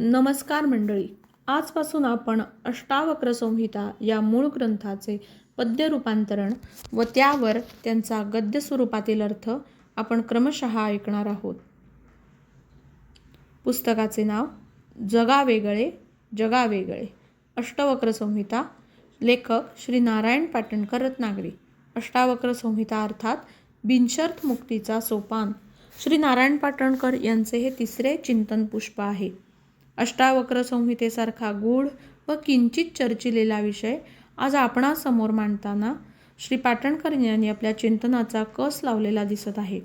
नमस्कार मंडळी. आजपासून आपण अष्टावक्र संहिता या मूळ ग्रंथाचे पद्य रूपांतरण व त्यावर त्यांचा गद्य स्वरूपातील अर्थ आपण क्रमशः ऐकणार आहोत. पुस्तकाचे नाव जगावेगळे जगावेगळे. अष्टवक्र संहिता. लेखक श्री नारायण पाटणकर रत्नागिरी. अष्टावक्र संहिता अर्थात बिनशर्त मुक्तीचा सोपान. श्री नारायण पाटणकर यांचे हे तिसरे चिंतन पुष्प आहे. अष्टावक्र संहितेसारखा गूढ व किंचित चर्चिलेला विषय आज आपणासमोर मांडताना श्री पाटणकर यांनी आपल्या चिंतनाचा कस लावलेला दिसत आहे.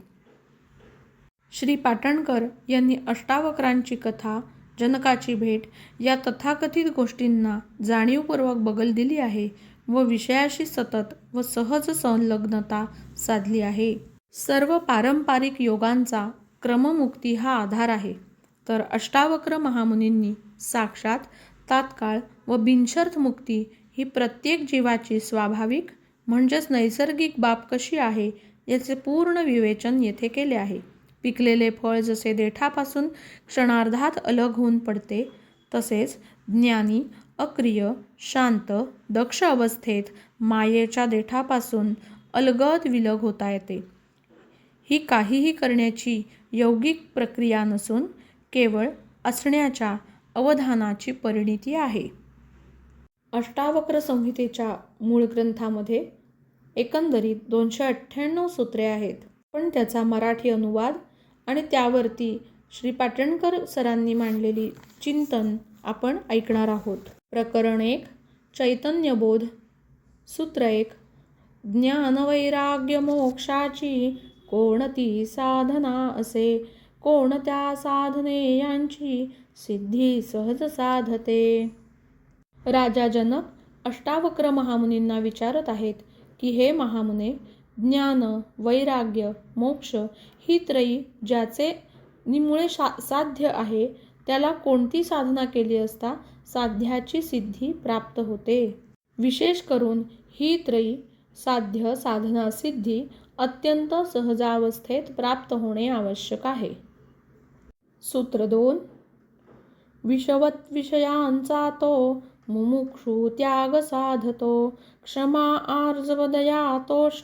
श्री पाटणकर यांनी अष्टावक्रांची कथा जनकाची भेट या तथाकथित गोष्टींना जाणीवपूर्वक बगल दिली आहे व विषयाशी सतत व सहज संलग्नता साधली आहे. सर्व पारंपरिक योगांचा क्रममुक्ती हा आधार आहे. तर अष्टावक्र महामुनींनी साक्षात तात्काळ व बिनशर्त मुक्ती ही प्रत्येक जीवाची स्वाभाविक म्हणजेच नैसर्गिक बाब कशी आहे याचे पूर्ण विवेचन येथे केले आहे. पिकलेले फळ जसे देठापासून क्षणार्धात अलग होऊन पडते तसेच ज्ञानी अक्रिय शांत दक्ष अवस्थेत मायेच्या देठापासून अलगद विलग होता येते. ही काहीही करण्याची यौगिक प्रक्रिया नसून केवळ असण्याच्या अवधानाची परिणिती आहे. अष्टावक्र संहितेच्या मूळ ग्रंथामध्ये एकंदरीत दोनशे अठ्ठ्याण्णव सूत्रे आहेत. पण त्याचा मराठी अनुवाद आणि त्यावरती श्री पाटणकर सरांनी मांडलेली चिंतन आपण ऐकणार आहोत. प्रकरण एक चैतन्यबोध. सूत्र एक ज्ञानवैराग्य मोक्षाची कोणती साधना असे? कोणत्या साधने यांची सिद्धी सहज साधते? राजा जनक अष्टावक्र महामुनींना विचारत आहेत की हे महामुने ज्ञान वैराग्य मोक्ष ही त्रयी ज्याचे निमुळे शा साध्य आहे त्याला कोणती साधना केली असता साध्याची सिद्धी प्राप्त होते? विशेष करून ही त्रयी साध्य साधना सिद्धी अत्यंत सहजावस्थेत प्राप्त होणे आवश्यक आहे. सूत्र दोन. विषवत विषयांचा तो मुमुक्षु त्याग साधतो. क्षमा आर्जवदया तोष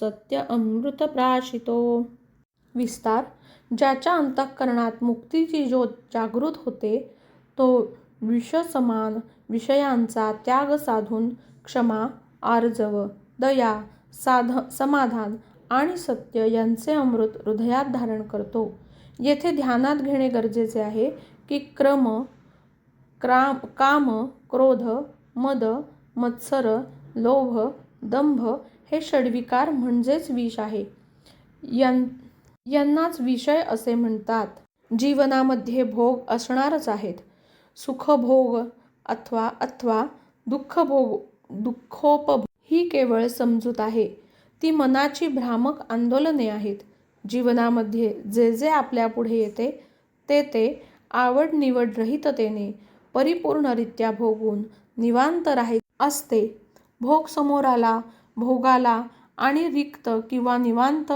सत्य अमृत प्राशितो. विस्तार. ज्याच्या अंतःकरणात मुक्तीची ज्योत जागृत होते तो विषसमान विषयांचा त्याग साधून क्षमा आर्जव दया साध समाधान आणि सत्य यांचे अमृत हृदयात धारण करतो. येथे ध्यानात घेणे गरजेचे आहे की क्रम क्राम काम क्रोध मद मत्सर लोभ दंभ हे षडविकार म्हणजेच विष आहे. यां यांनाच विषय असे म्हणतात. जीवनामध्ये भोग असणारच आहेत. सुखभोग अथवा अथवा दुःखभोग दुःखोपभोग ही केवळ समजूत आहे. ती मनाची भ्रामक आंदोलने आहेत. जीवनामध्ये जे जे आपल्या पुढे येते ते ते आवड निवड रहिततेने परिपूर्णरित्या भोगून निवांत राहीत असते. भोग समोर आला भोगाला आणि रिक्त किंवा निवांत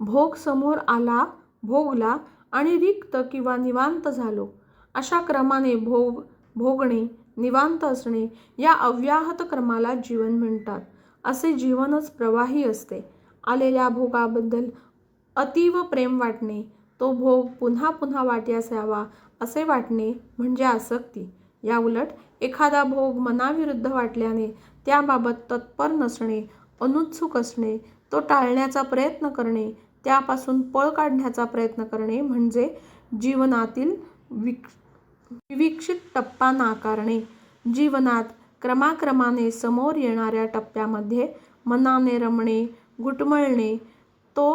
भोग समोर आला भोगला आणि रिक्त किंवा निवांत झालो अशा क्रमाने भोग भोगणे निवांत असणे या अव्याहत क्रमाला जीवन म्हणतात. असे जीवनच प्रवाही असते. आलेल्या भोगाबद्दल अतीव प्रेम वाटणे तो भोग पुन्हा पुन्हा वाट्यास यावा असे वाटणे म्हणजे आसक्ती. याउलट एखादा भोग मनाविरुद्ध वाटल्याने त्याबाबत तत्पर नसणे अनुत्सुक असणे तो टाळण्याचा प्रयत्न करणे त्यापासून पळ काढण्याचा प्रयत्न करणे म्हणजे जीवनातील विक विविक्षित टप्पा नाकारणे. जीवनात क्रमाक्रमाने समोर येणाऱ्या टप्प्यामध्ये मनाने रमणे घुटमळणे तो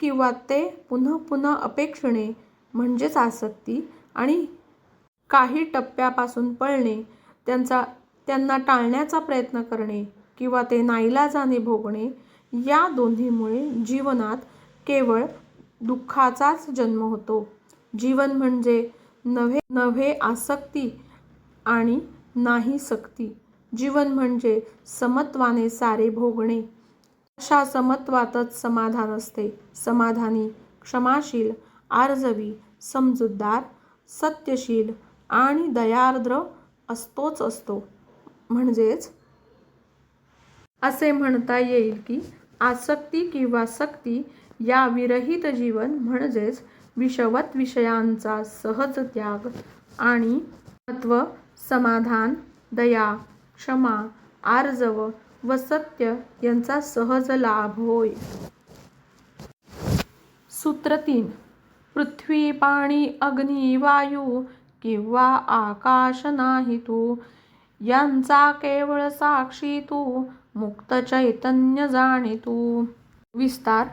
किंवा ते पुन्हा पुन्हा अपेक्षणे म्हणजेच आसक्ती आणि काही टप्प्यापासून पळणे त्यांचा त्यांना टाळण्याचा प्रयत्न करणे किंवा ते नाईलाजाने भोगणे या दोन्हीमुळे जीवनात केवळ दुःखाचाच जन्म होतो. जीवन म्हणजे नव्हे नव्हे आसक्ती आणि नाही सक्ती. जीवन म्हणजे समत्वाने सारे भोगणे. अशा समत्वातच समाधान असते. समाधानी क्षमाशील आर्जवी समजूतदार सत्यशील आणि दयार्द्र असतोच असतो. म्हणजेच असे म्हणता येईल की आसक्ती किंवा सक्ती या विरहित जीवन म्हणजेच विषवत विषयांचा सहज त्याग आणि तत्व समाधान दया क्षमा आर्जव व सत्य यांचा सहज लाभ होय. सूत्र तीन. पृथ्वी पाणी अग्नी वायू किंवा आकाश नाही तू. यांचा केवळ साक्षी तू मुक्त चैतन्य जाणे तू. विस्तार.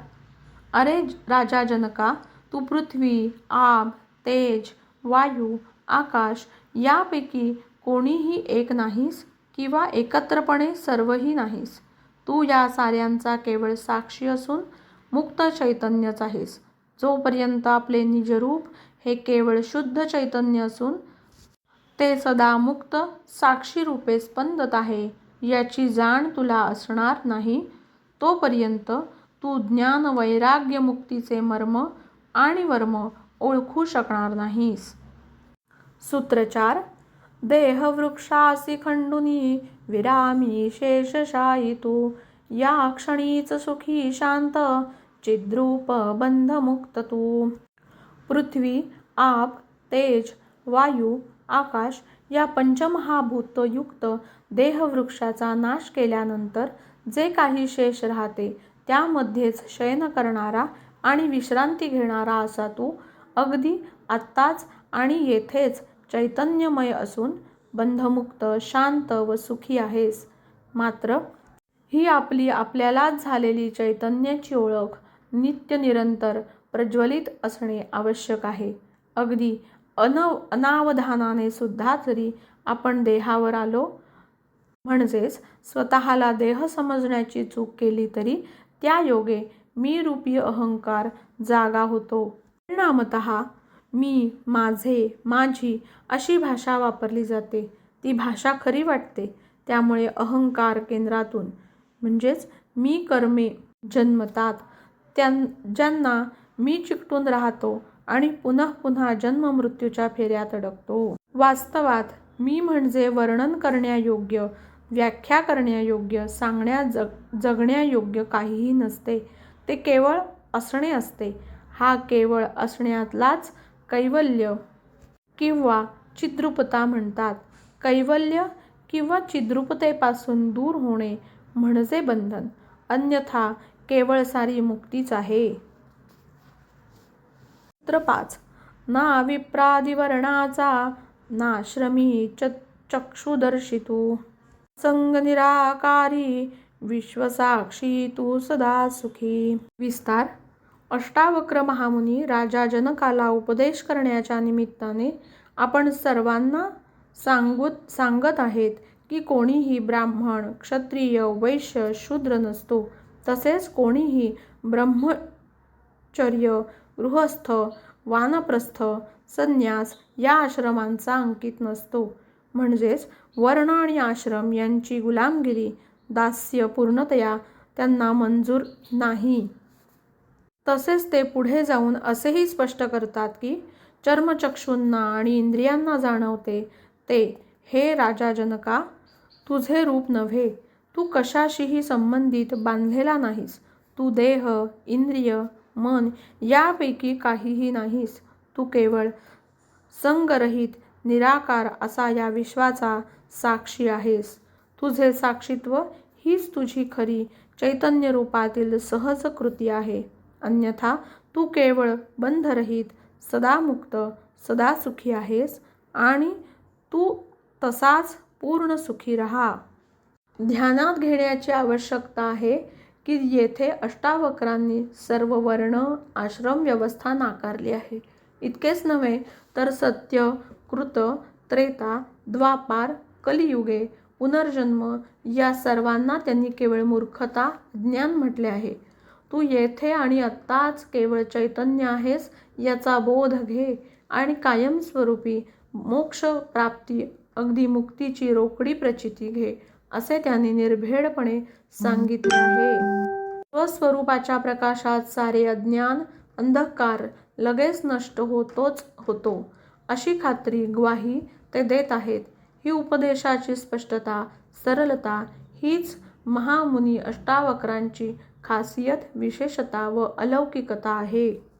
अरे राजा जनका तू पृथ्वी आब तेज वायू आकाश यापैकी कोणीही एक नाहीस? किंवा एकत्रपणे सर्वही नाहीस. तू या साऱ्यांचा केवळ साक्षी असून मुक्त चैतन्यच आहेस. जोपर्यंत आपले निजरूप हे केवळ शुद्ध चैतन्य असून ते सदा मुक्त साक्षी रूपे स्पंदत आहे याची जाण तुला असणार नाही तोपर्यंत तू ज्ञान वैराग्य मुक्तीचे मर्म आणि वर्म ओळखू शकणार नाहीस. सूत्रचार देहवृक्षासी खंडुनी विरामी शेषशायी तू या क्षणीच सुखी शांत चिद्रूप बंधमुक्त तू पृथ्वी आप तेज वायू आकाश या पंचमहाभूतयुक्त देहवृक्षाचा नाश केल्यानंतर जे काही शेष राहते त्यामध्येच शयन करणारा आणि विश्रांती घेणारा असा तू अगदी आत्ताच आणि येथेच चैतन्यमय असून बंधमुक्त शांत व सुखी आहेस. मात्र ही आपली आपल्यालाच झालेली चैतन्याची ओळख नित्य निरंतर प्रज्वलित असणे आवश्यक आहे. अगदी अन अनावधानाने सुद्धा जरी आपण देहावर आलो म्हणजेच स्वतःला देह समजण्याची चूक केली तरी त्या योगे मी रूपी अहंकार जागा होतो. परिणामत मी माझे माझी अशी भाषा वापरली जाते. ती भाषा खरी वाटते. त्यामुळे अहंकार केंद्रातून म्हणजेच मी कर्मे जन्मतात त्यां ज्यांना मी चिकटून राहतो आणि पुन्हा पुन्हा जन्म मृत्यूच्या फेऱ्यात अडकतो. वास्तवात मी म्हणजे वर्णन करण्यायोग्य व्याख्या करण्यायोग्य सांगण्या जग जगण्यायोग्य काहीही नसते. ते केवळ असणे असते. हा केवळ असण्यातलाच कैवल्य किंवा चिद्रूपता म्हणतात. कैवल्य किंवा चिद्रूपतेपासून दूर होणे म्हणजे बंधन. अन्यथा केवळ सारी मुक्तीच आहे. सूत्र पाच. ना विप्रादिवर्णाचा नाश्रमी च चक्षुदर्शितू. संगनिराकारी विश्वसाक्षी तू सदा सुखी. विस्तार अष्टावक्र महामुनी राजा जनकाला उपदेश करण्याच्या निमित्ताने आपण सर्वांना सांगूत सांगत आहेत की कोणीही ब्राह्मण क्षत्रिय वैश्य शूद्र नसतो तसेच कोणीही ब्रह्मचर्य गृहस्थ वानप्रस्थ संन्यास या आश्रमांचा अंकित नसतो. म्हणजेच वर्ण आणि आश्रम यांची गुलामगिरी दास्य पूर्णतया त्यांना मंजूर नाही. तसेच ते पुढे जाऊन असेही स्पष्ट करतात की चर्मचक्षूंना आणि इंद्रियांना जाणवते ते हे राजा जनका तुझे रूप नव्हे. तू कशाशीही संबंधित बांधलेला नाहीस. तू देह इंद्रिय मन यापैकी काहीही नाहीस. तू केवळ संगरहित निराकार असा या विश्वाचा साक्षी आहेस. तुझे साक्षीत्व हीच तुझी खरी चैतन्य रूपातील सहज कृती आहे. अन्यथा तू केवळ बंधरहित सदामुक्त सदा सुखी आहेस आणि तू तसाच पूर्ण सुखी राहा. ध्यानात घेण्याची आवश्यकता आहे की येथे अष्टावक्रांनी सर्व वर्ण आश्रम व्यवस्था नाकारली आहे. इतकेच नव्हे तर सत्य कृत त्रेता द्वापार कलियुगे पुनर्जन्म या सर्वांना त्यांनी केवळ मूर्खता ज्ञान म्हटले आहे. तू येथे आणि आत्ताच केवळ चैतन्य आहेस याचा बोध घे आणि कायमस्वरूपी मोक्ष प्राप्ती अगदी मुक्तीची रोकडी प्रचिती घे असे त्यांनी निर्भेडपणे सांगितले आहे. स्वस्वरूपाच्या प्रकाशात सारे अज्ञान अंधकार लगेच नष्ट होतोच होतो. अशी खात्री ग्वाही ते देत आहेत. ही उपदेशाची स्पष्टता सरलता हीच महामुनी अष्टावक्रांची खासियत विशेषता व अलौकिकता आहे.